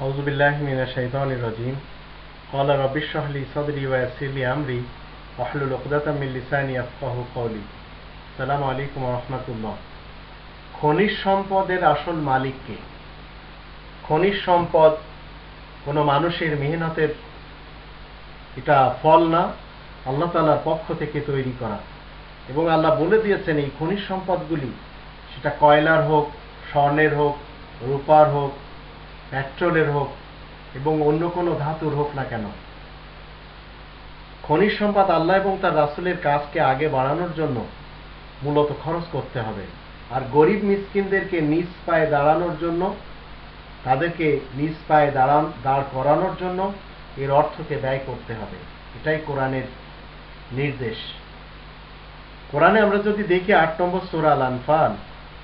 أعوذ بالله من الشيطان الرجيم قال رب اشرح لي صدري ويسر لي أمري واحلل عقدة من لساني يفقهوا قولي السلام عليكم ورحمة الله খনিজ সম্পদের আসল মালিককে খনিজ সম্পদ কোনো মানুষের মেহনতের এটা ফল না আল্লাহ তালার পক্ষ থেকে তৈরি করা এবং আল্লাহ বলে দিয়েছেন এই খনিজ সম্পদগুলি সেটা কয়লার হোক স্বর্ণের হোক রূপার হোক পেট্রোলের হোক এবং অন্য কোনো ধাতুর হোক না কেন। খনিজ সম্পদ আল্লাহ এবং তার রাসুলের কাজকে আগে বাড়ানোর জন্য মূলত খরচ করতে হবে। আর গরিব মিসকিনদেরকে নিজ পায়ে দাঁড়ানোর জন্য, তাদেরকে নিজ পায়ে দাঁড়ান, দাঁড় করানোর জন্য এর অর্থকে ব্যয় করতে হবে। এটাই কোরআনের নির্দেশ। কোরআনে আমরা যদি দেখি আট নম্বর সুরাল আনফাল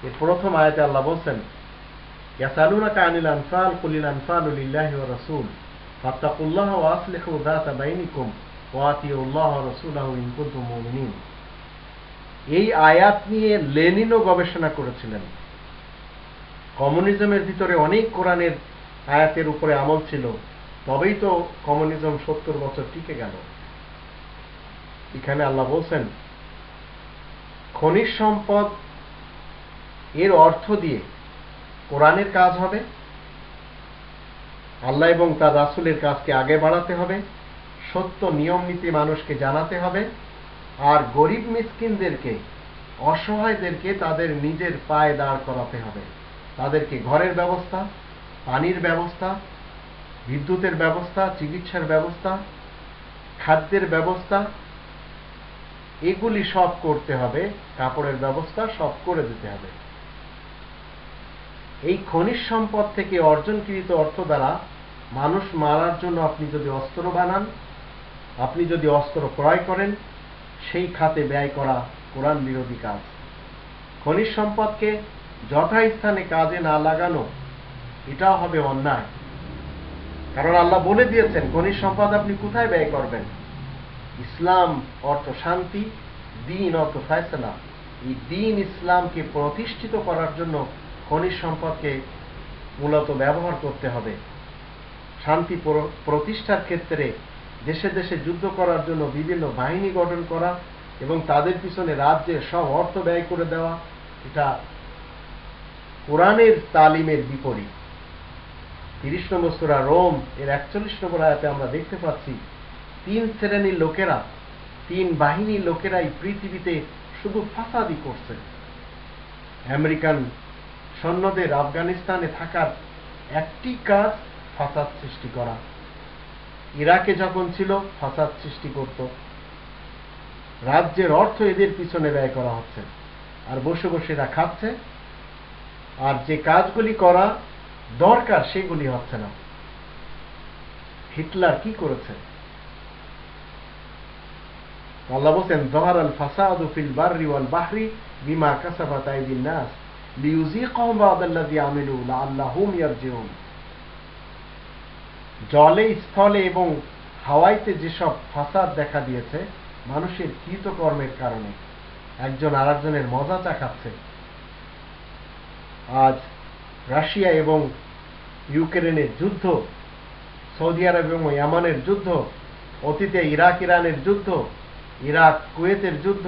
এর প্রথম আয়াতে আল্লাহ বলছেন আনফাল কুলিল আনফালু লিল্লাহি ওয়া রাসূল ফাত্তাকুল্লাহ ওয়া আসলিহু যাতা বাইনিকুম ওয়া আতিউল্লাহ ওয়া রাসূলাহু ইন কুনতুম মুমিনিন এই আয়াত নিয়ে লেনিনও গবেষণা করেছিলেন। কমিউনিজমের ভিতরে অনেক কোরআনের আয়াতের উপরে আমল ছিল, তবেই তো কমিউনিজম সত্তর বছর টিকে গেল। এখানে আল্লাহ বলছেন, খনিজ সম্পদ এর অর্থ দিয়ে কোরআনের কাজ হবে। আল্লাহ এবং তার রাসুলের কাজকে আগে বাড়াতে হবে। সত্য নিয়ম নীতি মানুষকে জানাতে হবে। আর গরিব মিসকিনদেরকে, অসহায়দেরকে তাদের নিজের পায়ে দাঁড় করাতে হবে। তাদেরকে ঘরের ব্যবস্থা, পানির ব্যবস্থা, বিদ্যুতের ব্যবস্থা, চিকিৎসার ব্যবস্থা, খাদ্যের ব্যবস্থা, এগুলি সব করতে হবে। কাপড়ের ব্যবস্থা সব করে দিতে হবে। এই খনিজ সম্পদ থেকে অর্জনকৃত অর্থ দ্বারা মানুষ মারার জন্য আপনি যদি অস্ত্র বানান, আপনি যদি অস্ত্র ক্রয় করেন, সেই খাতে ব্যয় করা কোরআন বিরোধী কাজ। খনিজ সম্পদকে যথাস্থানে কাজে না লাগানো, এটাও হবে অন্যায়। কারণ আল্লাহ বলে দিয়েছেন, খনিজ সম্পদ আপনি কোথায় ব্যয় করবেন? ইসলাম অর্থ শান্তি, দিন অর্থ ফয়সলা। এই দিন ইসলামকে প্রতিষ্ঠিত করার জন্য খনিজ সম্পদকে মূলত ব্যবহার করতে হবে। শান্তি প্রতিষ্ঠার ক্ষেত্রে দেশে দেশে যুদ্ধ করার জন্য বিভিন্ন বাহিনী গঠন করা এবং তাদের পিছনে রাজ্যের সব অর্থ ব্যয় করে দেওয়া, এটা কোরআনের তালিমের বিপরীত। তিরিশ নম্বর সুরা রোম এর একচল্লিশ নম্বর আয়াতে আমরা দেখতে পাচ্ছি, তিন শ্রেণির লোকেরা, তিন বাহিনীর লোকেরাই পৃথিবীতে শুধু ফাসাদি করছে আমেরিকান সৈন্যদের আফগানিস্তানে থাকার একটি কাজ ফাসাদ সৃষ্টি করা। ইরাকে যখন ছিল, ফাসাদ সৃষ্টি করত। রাজ্যের অর্থ এদের পিছনে ব্যয় করা হচ্ছে। আর বসে বসে এরা খাচ্ছে। আর যে কাজগুলি করা দরকার, সেগুলি হচ্ছে না। হিটলার কি করেছে? আল্লাহ বলছেন জহার আল ফাসাদু ফিল বাররি ওয়াল বাহরি বিমা কাসাফা আইদিন নাস। লিউযিকাহুম বা'দাল্লাযী আমিলু লাআল্লাহুম ইয়ারজিউন জলে, স্থলে এবং হাওয়াইতে যেসব ফাসাদ দেখা দিয়েছে, মানুষের কৃতকর্মের কারণে একজন আরেকজনের মজা চাকাচ্ছে আজ রাশিয়া এবং ইউক্রেনের যুদ্ধ, সৌদি আরব এবং ইয়ামানের যুদ্ধ, অতীতে ইরাক, ইরানের যুদ্ধ, ইরাক, কুয়েতের যুদ্ধ,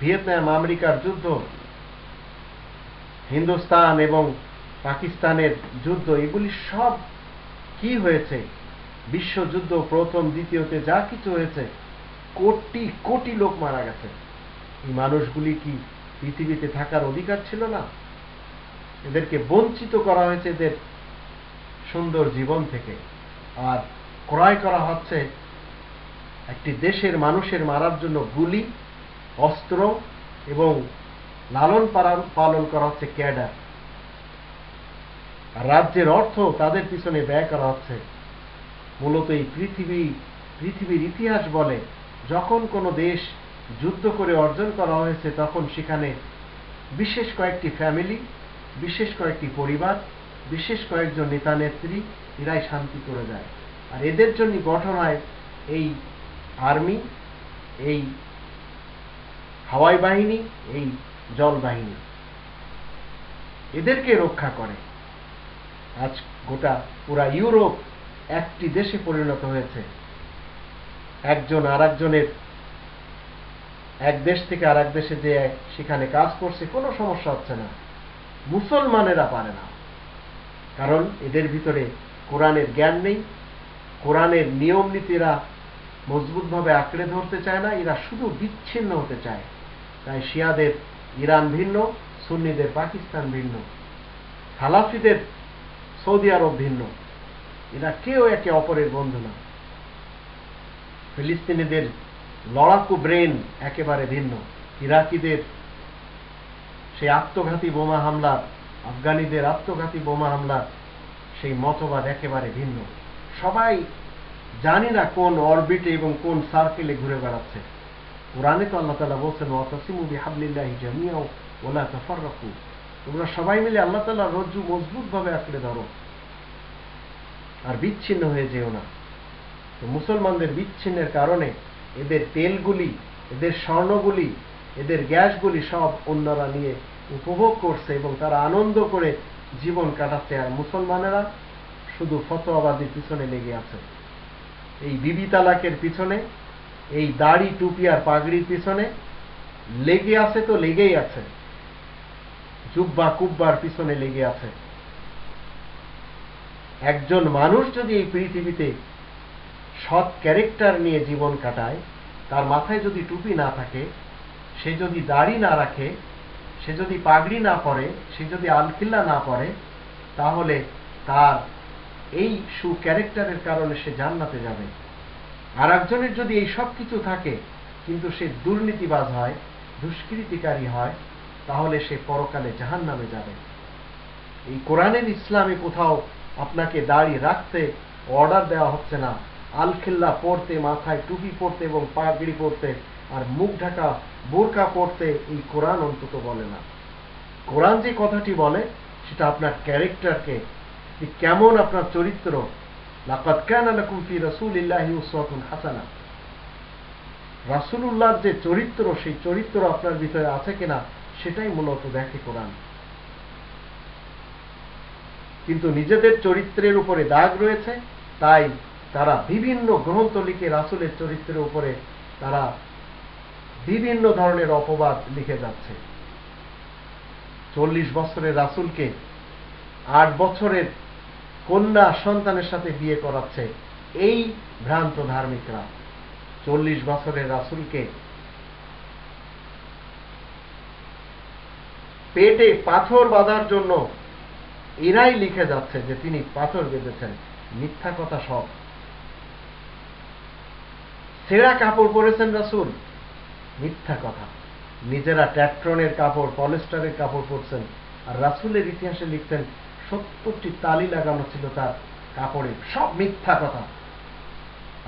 ভিয়েতনাম, আমেরিকার যুদ্ধ হিন্দুস্তান এবং পাকিস্তানের যুদ্ধ, এগুলি সব কি হয়েছে? বিশ্বযুদ্ধ প্রথম, দ্বিতীয়তে যা কিছু হয়েছে, কোটি কোটি লোক মারা গেছে। এই মানুষগুলি কি পৃথিবীতে থাকার অধিকার ছিল না? এদেরকে বঞ্চিত করা হয়েছে এদের সুন্দর জীবন থেকে। আর ক্রয় করা হচ্ছে একটি দেশের মানুষের মারার জন্য গুলি, অস্ত্র এবং লালন পালন করা হচ্ছে ক্যাডার। রাজ্যের অর্থ তাদের পিছনে ব্যয় করা হচ্ছে। মূলত এই পৃথিবী, পৃথিবীর ইতিহাস বলে, যখন কোনো দেশ যুদ্ধ করে অর্জন করা হয়েছে, তখন সেখানে বিশেষ কয়েকটি ফ্যামিলি, বিশেষ কয়েকটি পরিবার, বিশেষ কয়েকজন নেতা নেত্রী, এরাই শান্তি করে যায় আর এদের জন্য গঠন হয় এই আর্মি, এই হাওয়াই বাহিনী, এই জল বাহিনী এদেরকে রক্ষা করে। আজ গোটা পুরা ইউরোপ একটি দেশে পরিণত হয়েছে। একজন আর একজনের এক দেশ থেকে আর এক দেশে যে সেখানে কাজ করছে, কোনো সমস্যা হচ্ছে না। মুসলমানেরা পারে না। কারণ এদের ভিতরে কোরআনের জ্ঞান নেই। কোরআনের নিয়ম নীতিরা মজবুতভাবে আঁকড়ে ধরতে চায় না। এরা শুধু বিচ্ছিন্ন হতে চায়। তাই শিয়াদের ইরান ভিন্ন, সুন্নিদের পাকিস্তান ভিন্ন হালাফিদের সৌদি আরব ভিন্ন। এরা কেউ একে অপরের বন্ধু না। ফিলিস্তিনিদের লড়াকু ব্রেন একেবারে ভিন্ন। ইরাকিদের সেই আত্মঘাতী বোমা হামলা আফগানিদের আত্মঘাতী বোমা হামলা সেই মতবাদ একেবারে ভিন্ন। সবাই জানি না কোন অরবিটে এবং কোন সার্কেলে ঘুরে বেড়াচ্ছে। কোরআনে তো আল্লাহ তালা বলছেন ওয়াতাসিমুবি হাবলিল্লাহি জামিয়াও ওলা তাফাররাকু। তোমরা সবাই মিলে আল্লাহ তালা রজ্জু মজবুতভাবে আঁকড়ে ধরো। আর বিচ্ছিন্ন হয়ে যেও না। তো মুসলমানদের বিচ্ছিন্নের কারণে এদের তেলগুলি, এদের স্বর্ণগুলি, এদের গ্যাসগুলি সব অন্যরা নিয়ে উপভোগ করছে এবং তারা আনন্দ করে জীবন কাটাচ্ছে। আর মুসলমানেরা শুধু ফতোয়াবাদীর পিছনে লেগে আছে। এই বিবি তালাকের পিছনে এই দাড়ি, টুপি আর পাগড়ির পিছনে লেগে আছে তো লেগেই আছে। জুব্বা কুব্বার পিছনে লেগে আছে। একজন মানুষ যদি এই পৃথিবীতে সৎ ক্যারেক্টার নিয়ে জীবন কাটায়, তার মাথায় যদি টুপি না থাকে, সে যদি দাড়ি না রাখে, সে যদি পাগড়ি না পরে, সে যদি আলখিল্লা না পরে, তাহলে তার এই সু ক্যারেক্টারের কারণে সে জান্নাতে যাবে। আর একজনের যদি এই সব কিছু থাকে, কিন্তু সে দুর্নীতিবাজ হয়, দুষ্কৃতিকারী হয়, তাহলে সে পরকালে জাহান নামে যাবে। এই কোরআনের ইসলামে কোথাও আপনাকে দাড়ি রাখতে অর্ডার দেওয়া হচ্ছে না। আলখিল্লা পড়তে, মাথায় টুপি পড়তে এবং পাগড়ি পড়তে আর মুখ ঢাকা, বোরকা পড়তে এই কোরআন অন্তত বলে না। কোরআন যে কথাটি বলে, সেটা আপনার ক্যারেক্টারকে কেমন আপনার চরিত্র লাকাদ কানা লাকুম ফি রাসূলিল্লাহি উসওয়াতুন হাসানা। রাসূলুল্লাহর যে চরিত্র, সেই চরিত্র আপনার ভিতরে আছে কিনা, সেটাই মূলত দেখে কোরআন। কিন্তু নিজেদের চরিত্রের উপরে দাগ রয়েছে, তাই তারা বিভিন্ন গ্রন্থ লিখে রাসুলের চরিত্রের উপরে তারা বিভিন্ন ধরনের অপবাদ লিখে যাচ্ছে। চল্লিশ বছরের রাসুলকে আট বছরের কন্যা সন্তানের সাথে বিয়ে করাচ্ছে এই ভ্রান্ত ধার্মিকরা। চল্লিশ বছরের রাসুলকে পেটে পাথর বাঁধার জন্য এরাই লিখে যাচ্ছে যে তিনি পাথর বেঁধেছেন। মিথ্যা কথা সব। সেরা কাপড় পরেছেন রাসুল, মিথ্যা কথা। নিজেরা ট্যাট্রনের কাপড়, পলেস্টারের কাপড় পরছেন। আর রাসুলের ইতিহাসে লিখছেন সত্তরটি তালি লাগানো ছিল তার কাপড়ে, সব মিথ্যা কথা।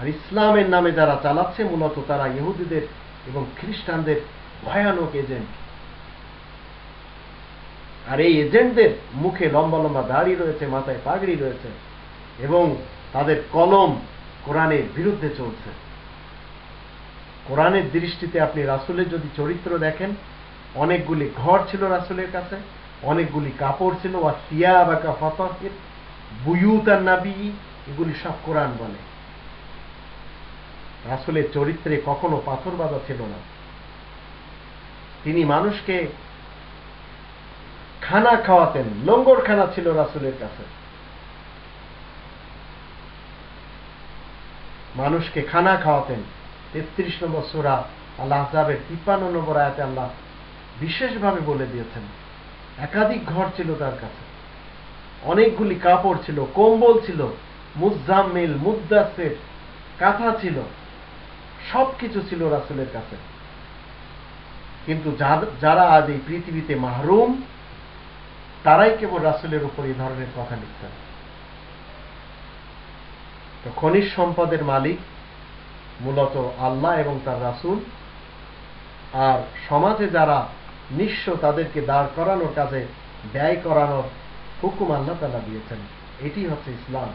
আর ইসলামের নামে যারা চালাচ্ছে, মূলত তারা ইহুদিদের এবং খ্রিস্টানদের ভয়ানক এজেন্ট। আর এই এজেন্টদের মুখে লম্বা লম্বা দাড়ি রয়েছে, মাথায় পাগড়ি রয়েছে এবং তাদের কলম কোরআনের বিরুদ্ধে চলছে। কোরআনের দৃষ্টিতে আপনি রাসুলের যদি চরিত্র দেখেন, অনেকগুলি ঘর ছিল রাসুলের কাছে। অনেকগুলি কাপড় ছিল বা সিয়া বা ফতহির বুয়ুত নাবি, এগুলি সব কোরআন বলে। রাসুলের চরিত্রে কখনো পাথর বাঁধা ছিল না। তিনি মানুষকে খানা খাওয়াতেন, লঙ্গর খানা ছিল রাসুলের কাছে। মানুষকে খানা খাওয়াতেন। তেত্রিশ নম্বর সুরা আল্লাহ আহজাবের তিপ্পান্ন নম্বর আয়াতে আল্লাহ বিশেষভাবে বলে দিয়েছেন একাধিক ঘর ছিল তার কাছে। অনেকগুলি কাপড় ছিল, কম্বল ছিল, মুজাম্মিল মুদাসের কাঁথা ছিল সব কিছু ছিল রাসুলের কাছে। কিন্তু যারা আজ এই পৃথিবীতে মাহরুম, তারাই কেবল রাসুলের উপর এই ধরনের কথা লিখছেন তো খনিজ সম্পদের মালিক মূলত আল্লাহ এবং তার রাসুল। আর সমাজে যারা নিঃস্ব তাদেরকে দাঁড় করানোর কাজে ব্যয় করানোর হুকুম আল্লাহ তালা দিয়েছেন। এটি হচ্ছে ইসলাম।